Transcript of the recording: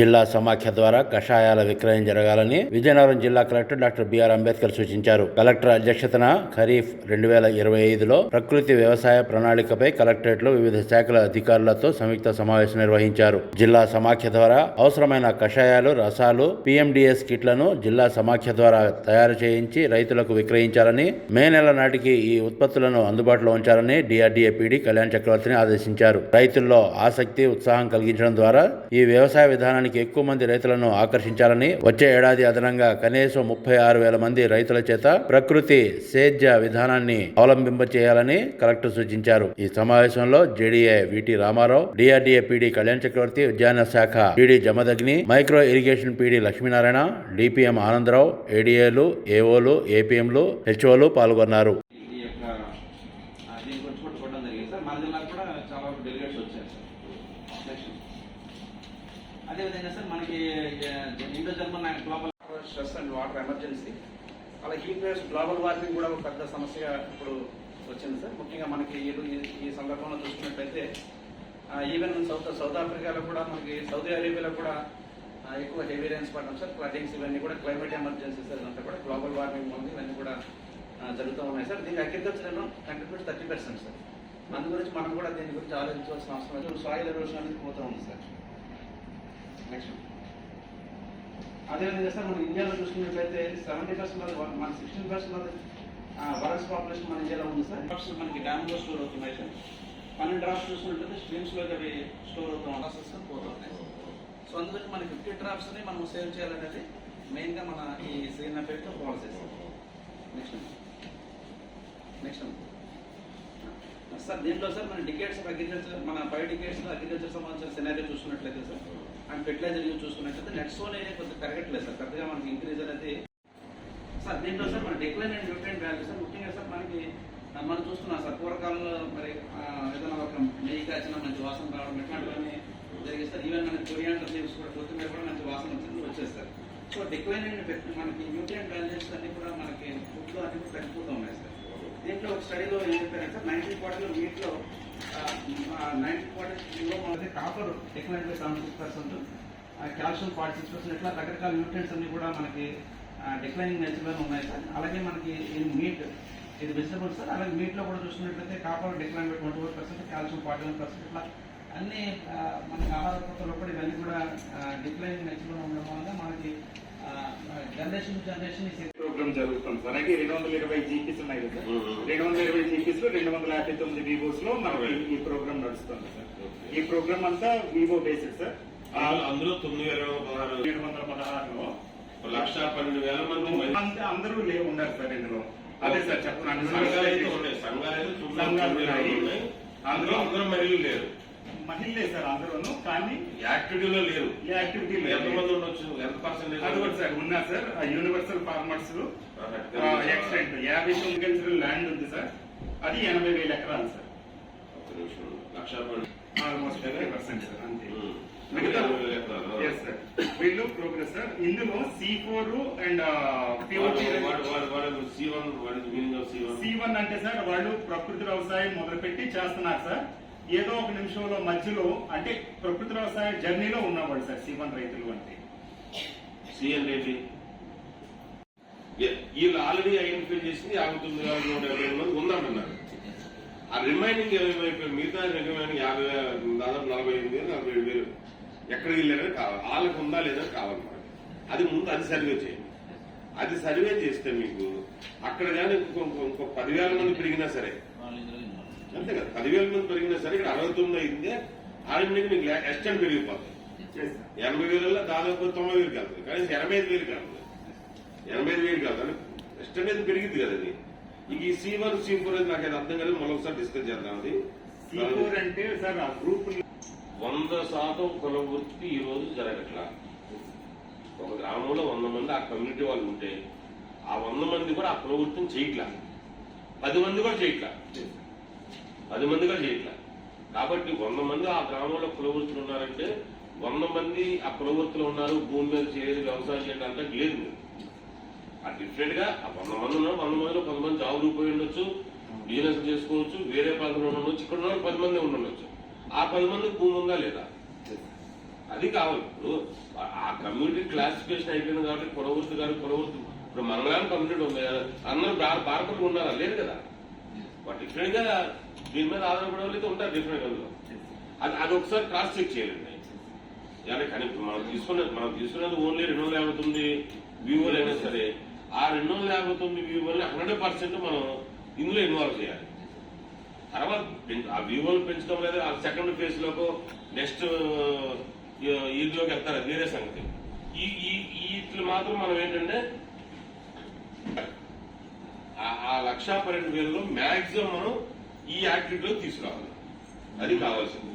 జిల్లా సమాఖ్య ద్వారా కషాయాల విక్రయం జరగాలని విజయనగరం జిల్లా కలెక్టర్ డాక్టర్ బిఆర్ అంబేద్కర్ సూచించారు. కలెక్టర్ అధ్యక్షతన ఖరీఫ్ రెండు వేల ఇరవై ఐదులో ప్రకృతి వ్యవసాయ ప్రణాళికపై కలెక్టరేట్లో వివిధ శాఖల అధికారులతో సంయుక్త సమావేశం నిర్వహించారు. జిల్లా సమాఖ్య ద్వారా అవసరమైన కషాయాలు రసాలు పిఎండిఎస్ కిట్లను జిల్లా సమాఖ్య ద్వారా తయారు చేయించి రైతులకు విక్రయించాలని మే నెల నాటికి ఈ ఉత్పత్తులను అందుబాటులో ఉంచాలని డిఆర్డీఏ పీడీ కళ్యాణ్ చక్రవర్తిని ఆదేశించారు. రైతుల్లో ఆసక్తి ఉత్సాహం కలిగించడం ద్వారా ఈ వ్యవసాయ విధానానికి ఎక్కువ మంది రైతులను ఆకర్షించాలని వచ్చే ఏడాది అదనంగా కనీసం ముప్పై ఆరు వేల మంది రైతుల చేత ప్రకృతి సేద్య విధానాన్ని అవలంబింప చేయాలని కలెక్టర్ సూచించారు. ఈ సమావేశంలో JDA VT Ramarao DRDA PD Kalyan Chakravarthy ఉద్యాన శాఖ PD Jamadagni micro irrigation PD Lakshminarayana DPM Anandarao ఏడీఏలు ఏఓలు ఏపీఎంలు హెచ్ఓలు పాల్గొన్నారు ఈ యొక్క ఆ, దీని గురించి కూడా చూడడం జరిగింది సార్ మన జిల్లాకు కూడా చాలా వరకు డెలిగేట్స్ వచ్చారు సార్ నెక్స్ట్ అదేవిధంగా సార్ మనకి Indo German global stress and water emergency. అలా హీట్ వేవ్స్ గ్లోబల్ వార్మింగ్ కూడా ఒక పెద్ద సమస్య ఇప్పుడు వచ్చింది సార్. ముఖ్యంగా మనకి ఈ సందర్భంలో చూసుకున్నట్లయితే ఈవెన్ సౌత్ సౌత్ ఆఫ్రికాలో కూడా మనకి సౌదీ అరేబియాలో కూడా ఎక్కువ హెవీ రైన్స్ పడడం సార్. ఫ్లడ్డింగ్స్ ఇవన్నీ కూడా క్లైమేట్ ఎమర్జెన్సీ సార్ ఇదంతా కూడా గ్లోబల్ వార్మింగ్ ఉంది ఇవన్నీ కూడా జరుగుతూ ఉన్నాయి సార్. దీనికి agriculture contribute thirty percent sir. అందు గురించి మనం కూడా దీని గురించి ఆలోచించవలసిన అవసరం సాయిల్ ఎరోషన్ అనేది పోతూ ఉంది సార్. నెక్స్ట్ అదేవిధంగా సార్ మనం ఇండియాలో చూసుకున్నట్లయితే సెవెంటీ పర్సెంట్ మన సిక్స్టీన్ పర్సెంట్ వరల్డ్స్ పాపులేషన్ మన ఇండియాలో ఉంది సార్. డ్రాప్స్ మనకి డ్యామ్లో స్టోర్ అవుతున్నాయి సార్. పన్నెండు డ్రాప్స్ చూసుకున్నట్లయితే స్ట్రీమ్స్లో అవి స్టోర్ అవుతాం ప్రాసెస్ పోతున్నాయి సో అందుకని మన ఫిఫ్టీ డ్రాప్స్ని మనం సేవ్ చేయాలనేది మెయిన్గా మన ఈ శ్రీనగర్ పేరుతో policy sir. Next next sir దీంట్లో సార్ మన డికేట్స్ ఆఫ్ అగ్రికల్చర్ మన ఫైవ్ డికేట్స్ అగ్రికల్చర్ సంబంధించిన సినారీ చూసుకున్నట్లయితే సార్. అండ్ ఫెర్టిలైజర్ యూజ్ చూసుకున్నట్లయితే నెట్ సోన్ అనేది కొద్దిగా పెరగట్లేదు సార్. పెద్దగా మనకి ఇంక్రీజ్ అనేది సార్ దీంట్లో సార్ మన decline and nutrient value sir ముఖ్యంగా సార్ మనకి మనం చూస్తున్నాం సార్ పూర్వకాలంలో మరి ఏదైనా ఒక నెయ్యి కాచిన మంచి వాసన రావడం ఇట్లాంటివన్నీ జరిగింది సార్. ఈవెన్ మనకి కొరియాండర్ లీవ్స్ కూడా కొత్తిమీర కూడా మంచి వాసన వచ్చింది వచ్చేది సార్. సో డిక్లైన్ అండ్ మనకి న్యూట్రియంట్ వాల్యూస్ అన్ని కూడా మనకి ఫుడ్లో అన్ని తగ్గిపోతూ ఉన్నాయి సార్. దీంట్లో ఒక స్టడీలో ఏం చెప్పారంటే సార్ నైన్టీన్ క్వార్టర్లో మీట్లో నైన్టీన్ క్వార్టర్లో మనకి copper decline seventy six percent calcium forty six percent ఇట్లా రకరకాల న్యూట్రియన్స్ అన్ని కూడా మనకి డిక్లైనింగ్ నేచర్లోనే ఉన్నాయి సార్. అలాగే మనకి ఇది మీట్ ఇది వెజిటబుల్ సార్. అలాగే మీట్లో కూడా చూసుకున్నట్లయితే copper decline twenty four percent calcium forty one percent ఇట్లా అన్ని మనకి ఆహార ఉత్పత్తులు కూడా ఇవన్నీ కూడా డిక్లైనింగ్ నేచర్లో ఉండడం వల్ల మనకి జనరేషన్ జనరేషన్ ప్రోగ్రామ్ జరుగుతుంది. అయితే రెండు వందల ఇరవై జీపీస్ ఉన్నాయి కదా. రెండు వందల ఇరవై జీపీస్లో రెండు వందల యాభై తొమ్మిది వివోస్లో మనకి ఈ ప్రోగ్రామ్ నడుస్తుంది సార్. ఈ ప్రోగ్రామ్ అంతా వివో బేస్డ్ సార్. అందులో- తొమ్మిది వేల పదహారు. ఏడు వందల పదహారులో లక్ష పన్నెండు వేల మంది అందరూ లేవు ఉన్నారు సార్ ఇందులో. అదే సార్ చెప్తున్నాను సంఘాలు ఉన్నాయి. అందులో అందరూ మహిళలు లేరు. మహిళలే సార్ అందరూను కానీ యాక్టివిటీలో లేరు. యాక్టివిటీ ఎంతమంది ఉండొచ్చు? అది కూడా sir sir universal farmers extent యాభై తొమ్మిది కల్చరల్ ల్యాండ్ ఉంది సార్. అది ఎనభై వేల ఎకరాలు సార్. Almost percent sir. అంతే. మిగతా. వీళ్ళు ప్రోగ్రెస్ సార్. ఇందులో C four and C one అంటే సార్ వాళ్ళు ప్రకృతి వ్యవసాయం మొదలుపెట్టి చేస్తున్నారు సార్. ఏదో ఒక నిమిషంలో మధ్యలో అంటే ప్రకృతి వ్యవసాయ జర్నీలో ఉన్నవాళ్ళు సార్ సి వన్ రైతులు అంటే. సి అంటే వీళ్ళు ఆల్రెడీ ఐడెంటిఫై చేసింది యాభై తొమ్మిది వేల నూట యాభై ఏడు మంది ఉందంటున్నారు. ఆ రిమైనింగ్ ఏమైపోయి మిగతా రిమైనింగ్ యాభై వేల దాదాపు నలభై ఎనిమిది వేలు నలభై ఏడు వేలు ఎక్కడికి వెళ్ళారని కావాలి. వాళ్ళకి ఉందా లేదా కావాలన్నమాట అది ముందు అది సర్వే చేయండి. అది సర్వే చేస్తే మీకు అక్కడ కానీ ఇంకో ఇంకో- పదివేల మంది పెరిగినా సరే అంతే కదా పదివేల మంది పెరిగినా సరే ఇక్కడ అరవై తొమ్మిది అయిందే ఆటోమేటిక్ మీకు ఎక్స్టెంట్ పెరిగిపోతుంది. ఎనభై వేలలో దాదాపు తొంభై వేలు వెళ్తుంది కానీ ఎనభై ఐదు వేలు కాదు ఎనభై ఐదు వేలు కాదు నెక్స్ట్ అనేది పెరిగింది కదా అది ఇక ఈ సి వన్ సి ఫోర్ అనేది నాకు అది అర్థం కాదు మళ్ళీ ఒకసారి డిస్కస్ చేద్దాం అది. అంటే సార్ ఆ గ్రూప్ వంద శాతం కుల వృత్తి ఈ రోజు జరగట్లా. ఒక గ్రామంలో వంద మంది ఆ కమ్యూనిటీ వాళ్ళు ఉంటే ఆ వంద మంది కూడా ఆ ప్రవృత్తిని చేయట్లా. పది మంది కూడా చేయట్లా. పది మంది కూడా చేయట్లా. కాబట్టి వంద మంది ఆ గ్రామంలో కులవృత్తులు ఉన్నారంటే వంద మంది ఆ ప్రవృత్తిలో ఉన్నారు భూమి మీద చేయాలి వ్యవసాయం చేయడం అంటే లేదు. మీరు. ఆ డిఫరెంట్గా ఆ వంద మంది ఉన్నారు వంద మందిలో కొంతమంది జాబులు పోయి ఉండొచ్చు బిజినెస్ చేసుకోవచ్చు వేరే ప్రాంతంలో ఉండొచ్చు ఇక్కడ ఉన్న పది మంది ఉండొచ్చు. ఆ పది మంది భూమి ఉందా లేదా? అది కావాలి. ఇప్పుడు ఆ- కమ్యూనిటీ క్లాసిఫికేషన్ అయిపోయింది కాబట్టి కులవృత్తి గారు కులవృత్తి ఇప్పుడు మంగళాన్ని కమ్యూనిటీ ఉంది. అందరూ భారతలు ఉన్నారా లేదు కదా? బట్ డిఫరెంట్గా దీని మీద ఆధారపడే వాళ్ళు ఉంటారు డిఫరెంట్ అది అది ఒకసారి క్రాస్ చెక్ చేయాలండి కానీ మనం తీసుకున్నది మనం తీసుకున్నది ఓన్లీ రెండు వందల యాభై తొమ్మిది వ్యూవర్లు అయినా సరే ఆ రెండు వందల యాభై తొమ్మిది వ్యూవర్ని హండ్రెడ్ పర్సెంట్ మనం ఇందులో ఇన్వాల్వ్ చేయాలి. తర్వాత ఆ వ్యూవర్లు పెంచడం లేదా ఆ సెకండ్ ఫేజ్ లోపు నెక్స్ట్ ఈలోకి వెళ్తారు. అది వేరే సంగతి. ఈ ఈ ఇట్లు మాత్రం మనం ఏంటంటే ఆ- లక్షా పన్నెండు వేలలో మాక్సిమం మనం ఈ యాక్టివిటీలో తీసుకురావాలి. అది కావాల్సింది.